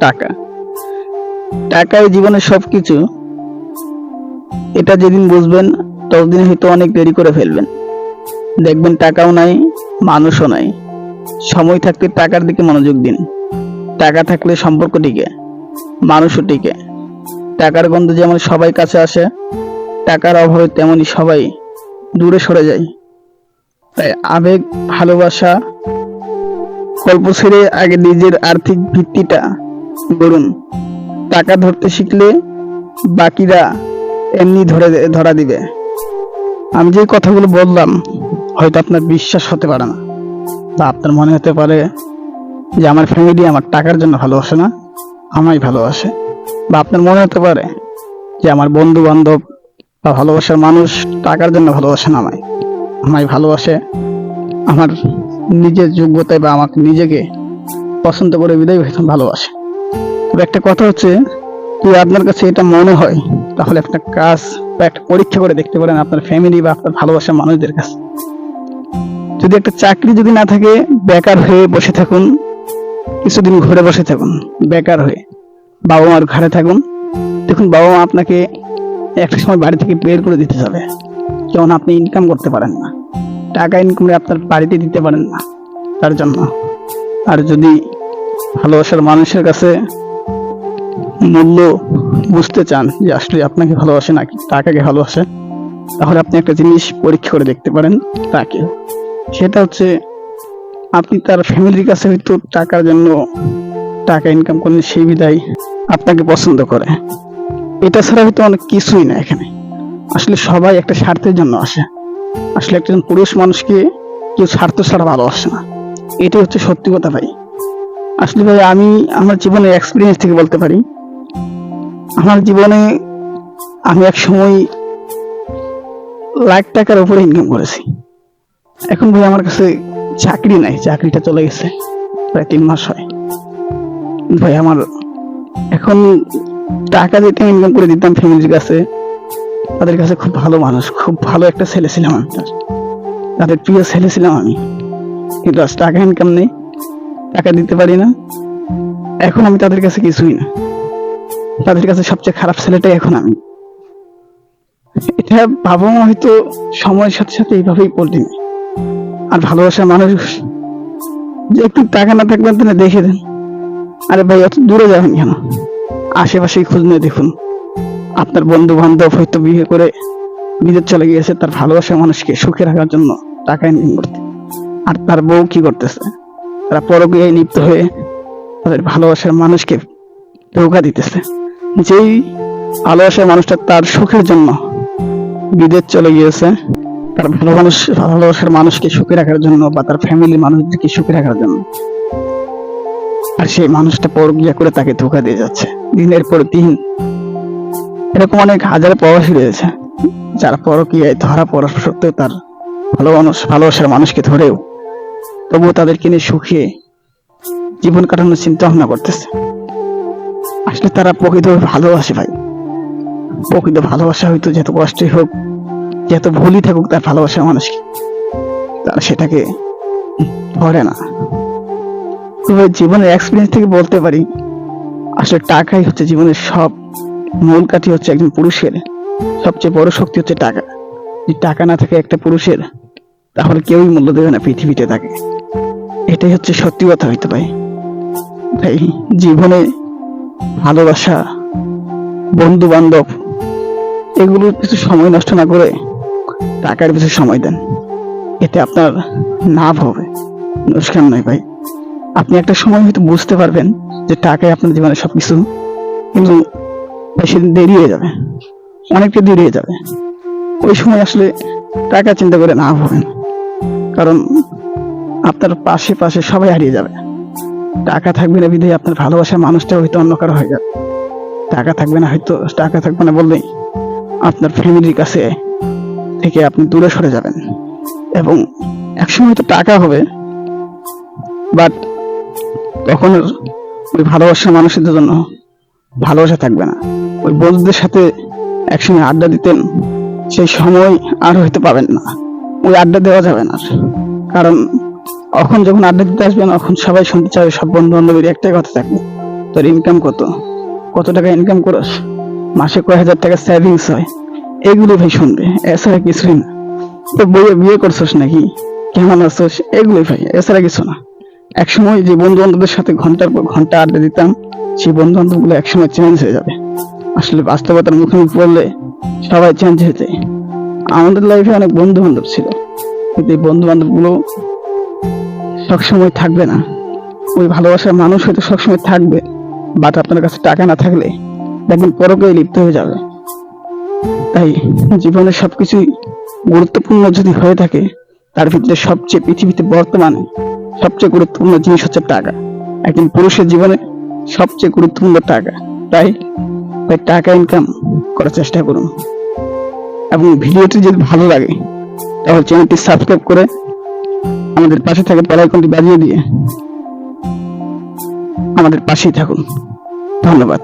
টাকা। টাকাই জীবনের সবকিছু। এটা যেদিন বুঝবেন, ততদিন হয়তো অনেক দেরি করে ফেলবেন। দেখবেন টাকাও নাই, মানুষও নাই। সময় থাকতে টাকার দিকে মনোযোগ দিন। টাকা থাকলে সম্পর্ক টিকে, মানুষও টিকে। টাকার গন্ধ যেমন সবাই কাছে আসে, টাকার অভাবে তেমনই সবাই দূরে সরে যায়। তাই আবেগ, ভালোবাসা গল্প ছেড়ে আগে নিজের আর্থিক ভিত্তিটা গড়ুন। টাকা ধরতে শিখলে বাকিরা এমনি ধরে ধরা দিবে। আমি যে কথাগুলো বললাম, হয়তো আপনার বিশ্বাস হতে পারে না। বা আপনার মনে হতে পারে যে আমার ফ্যামিলি আমার টাকার জন্য ভালোবাসে না, আমায় ভালোবাসে। বা আপনার মনে হতে পারে যে আমার বন্ধু বান্ধব বা ভালোবাসার মানুষ টাকার জন্য ভালোবাসে না আমায়। আমায় ভালোবাসে, আমার নিজের যোগ্যতায় বা আমাকে নিজেকে পছন্দ করে বিদায় হয়তো ভালোবাসে। তবে একটা কথা হচ্ছে, যদি আপনার কাছে এটা মনে হয়, তাহলে একটা কাজ বা একটা পরীক্ষা করে দেখতে পারেন আপনার ফ্যামিলি বা আপনার ভালোবাসার মানুষদের কাছে। যদি একটা চাকরি যদি না থাকে, বেকার হয়ে বসে থাকুন, কিছুদিন ঘরে বসে থাকুন, বেকার হয়ে বাবা মার ঘরে থাকুন, দেখুন বাবা মা আপনাকে একটা সময় বাড়ি থেকে বের করে দিতে যাবে যেমন আপনি ইনকাম করতে পারেন না। টাকা ইনকাম আপনার বাড়িতে দিতে পারেন না, তার জন্য। আর যদি ভালোবাসার মানুষের কাছে মূল্য বুঝতে চান যে আসলে আপনাকে ভালোবাসে নাকি টাকাকে ভালোবাসে, তাহলে আপনি একটা জিনিস পরীক্ষা করে দেখতে পারেন তাকে। সেটা হচ্ছে আপনি তার ফ্যামিলির কাছে হয়তো টাকার জন্য টাকা ইনকাম করেন সেই বিদায় আপনাকে পছন্দ করে। এটা ছাড়া হয়তো অনেক কিছুই না এখানে। আসলে সবাই একটা স্বার্থের জন্য আসে। আসলে একজন পুরুষ মানুষকে কেউ স্বার্থ ছাড়া ভালোবাসে না। এটাই হচ্ছে সত্যি কথা ভাই। আসলে ভাই, আমি আমার জীবনের এক্সপিরিয়েন্স থেকে বলতে পারি। আমার জীবনে আমি এক সময় লাখ টাকার উপরে ইনকাম করেছি। এখন ভাই আমার কাছে চাকরি নাই, চাকরিটা চলে গেছে, প্রায় তিন মাস হয়। ভাই, আমার এখন টাকা দিতাম ইনকাম করে দিতাম ফ্যামিলির কাছে। তাদের কাছে খুব ভালো মানুষ, খুব ভালো একটা ছেলে ছিলাম আমি তার। তাদের প্রিয় ছেলে ছিলাম আমি। কিন্তু আজ টাকা ইনকাম নেই, টাকা দিতে পারি না। এখন আমি তাদের কাছে কিছুই না। তাদের কাছে সবচেয়ে খারাপ ছেলেটাই এখন আমি। এটা বাবা মা হয়তো সময়ের সাথে সাথে এইভাবেই নেয় আর ভালোবাসার মানুষ, যে একটু টাকা না থাকবেন তাহলে দেখে দেন। আরে ভাই, অত দূরে যাবেন কেন? আশেপাশেই খোঁজ নিয়ে দেখুন। আপনার বন্ধু বান্ধব হয়তো বিয়ে করে বিদেশ চলে গিয়েছে, তার ভালোবাসার মানুষকে সুখে রাখার জন্য টাকা ইনকাম করতে। আর তার বউ কি করতেছে? তারা পরকীয়ায় লিপ্ত হয়ে তাদের ভালোবাসার মানুষকে ধোকা দিতেছে। যেই ভালোবাসার মানুষটা তার সুখের জন্য বিদেশ চলে গিয়েছে, তার ভালো মানুষ, ভালোবাসার মানুষকে সুখে রাখার জন্য বা তার ফ্যামিলির মানুষদেরকে সুখে রাখার জন্য। আর সেই মানুষটা পরকিয়া করে তাকে ধোকা দিয়ে যাচ্ছে। দিনের পর দিন এরকম অনেক হাজার প্রবাসী রয়েছে, যার যারা পরকিয়ায় ধরা পড়া সত্ত্বেও তার ভালো মানুষ, ভালোবাসার মানুষকে ধরেও তবুও তাদেরকে নিয়ে সুখে জীবন কাটানোর চিন্তা ভাবনা করতেছে। আসলে তারা প্রকৃত ভালোবাসে ভাই। প্রকৃত ভালোবাসা হয়তো যত কষ্টই হোক, যত ভুলই থাকুক তার ভালোবাসার মানুষকে, তারা সেটাকে ধরে না। তবে জীবনের এক্সপিরিয়েন্স থেকে বলতে পারি, আসলে টাকাই হচ্ছে জীবনের সব মূল কাঠি হচ্ছে একজন পুরুষের। সবচেয়ে বড় শক্তি হচ্ছে টাকা। যদি টাকা না থাকে একটা পুরুষের, তাহলে কেউই মূল্য দেবে না পৃথিবীতে তাকে। এটাই হচ্ছে সত্যি কথা হইতে পাই তাই জীবনে ভালোবাসা বন্ধু বান্ধব এগুলো কিছু সময় নষ্ট না করে টাকার কিছু সময় দেন। এতে আপনার লাভ হবে। নুকসান নয় ভাই। আপনি একটা সময় হয়তো বুঝতে পারবেন যে টাকাই আপনার জীবনে সবকিছু। কিন্তু বেশি দেরি হয়ে যাবে। অনেকটা দেরি হয়ে যাবে। ওই সময় আসলে টাকা চিন্তা করে না হবে না কারণ আপনার পাশে পাশে সবাই হারিয়ে যাবে। টাকা থাকবে না বিধায় আপনার ভালোবাসার মানুষটা হয়তো অন্য কারও হয়ে যাবে। টাকা থাকবে না হয়তো, টাকা থাকবে না বললেই আপনার ফ্যামিলির কাছে থেকে আপনি দূরে সরে যাবেন। এবং একসময় তো টাকা হবে, বাট তখন ওই ভালোবাসার মানুষের জন্য ভালোবাসা থাকবে না। ওই বন্ধুদের সাথে একসঙ্গে আড্ডা দিতেন, সেই সময় আর হয়তো পাবেন না। ওই আড্ডা দেওয়া যাবে না কারণ এখন যখন আড্ডা দিতে আসবেন তখন সবাই শুনতে চাবে সব বন্ধু বান্ধবের একটাই কথা থাকবে। তোর ইনকাম কত? কত টাকা ইনকাম করস? মাসে কয় হাজার টাকা সেভিংস হয়? এগুলো ভাই শুনবে, এছাড়া কিছুই না। তো বইয়ে বিয়ে করছস নাকি? কেমন আছোস? এগুলোই ভাই, এছাড়া কিছু না। একসময় যে বন্ধু বান্ধবদের সাথে ঘণ্টার পর ঘণ্টা আড্ডা দিতাম, সেই বন্ধু বান্ধবগুলো একসময় চেঞ্জ হয়ে যাবে। আসলে বাস্তবতার মুখোমুখি পড়লে সবাই চেঞ্জ হয়ে যায়। আমাদের লাইফে অনেক বন্ধু বান্ধব ছিল, কিন্তু এই বন্ধু বান্ধবগুলো সবসময় থাকবে না। ওই ভালোবাসার মানুষ হয়তো সবসময় থাকবে বাট আপনার কাছে টাকা না থাকলে দেখবেন পরকে লিপ্ত হয়ে যাবে। তাই জীবনের সবকিছুই গুরুত্বপূর্ণ যদি হয়ে থাকে, তার ভিতরে সবচেয়ে পৃথিবীতে বর্তমানে সবচেয়ে গুরুত্বপূর্ণ জিনিস হচ্ছে টাকা। একজন পুরুষের জীবনে সবচেয়ে গুরুত্বপূর্ণ টাকা। তাই তাই টাকা ইনকাম করার চেষ্টা করুন। এবং ভিডিওটি যদি ভালো লাগে, তাহলে চ্যানেলটি সাবস্ক্রাইব করে আমাদের পাশে থাকা বেল আইকনটি বাজিয়ে দিয়ে আমাদের পাশেই থাকুন। ধন্যবাদ।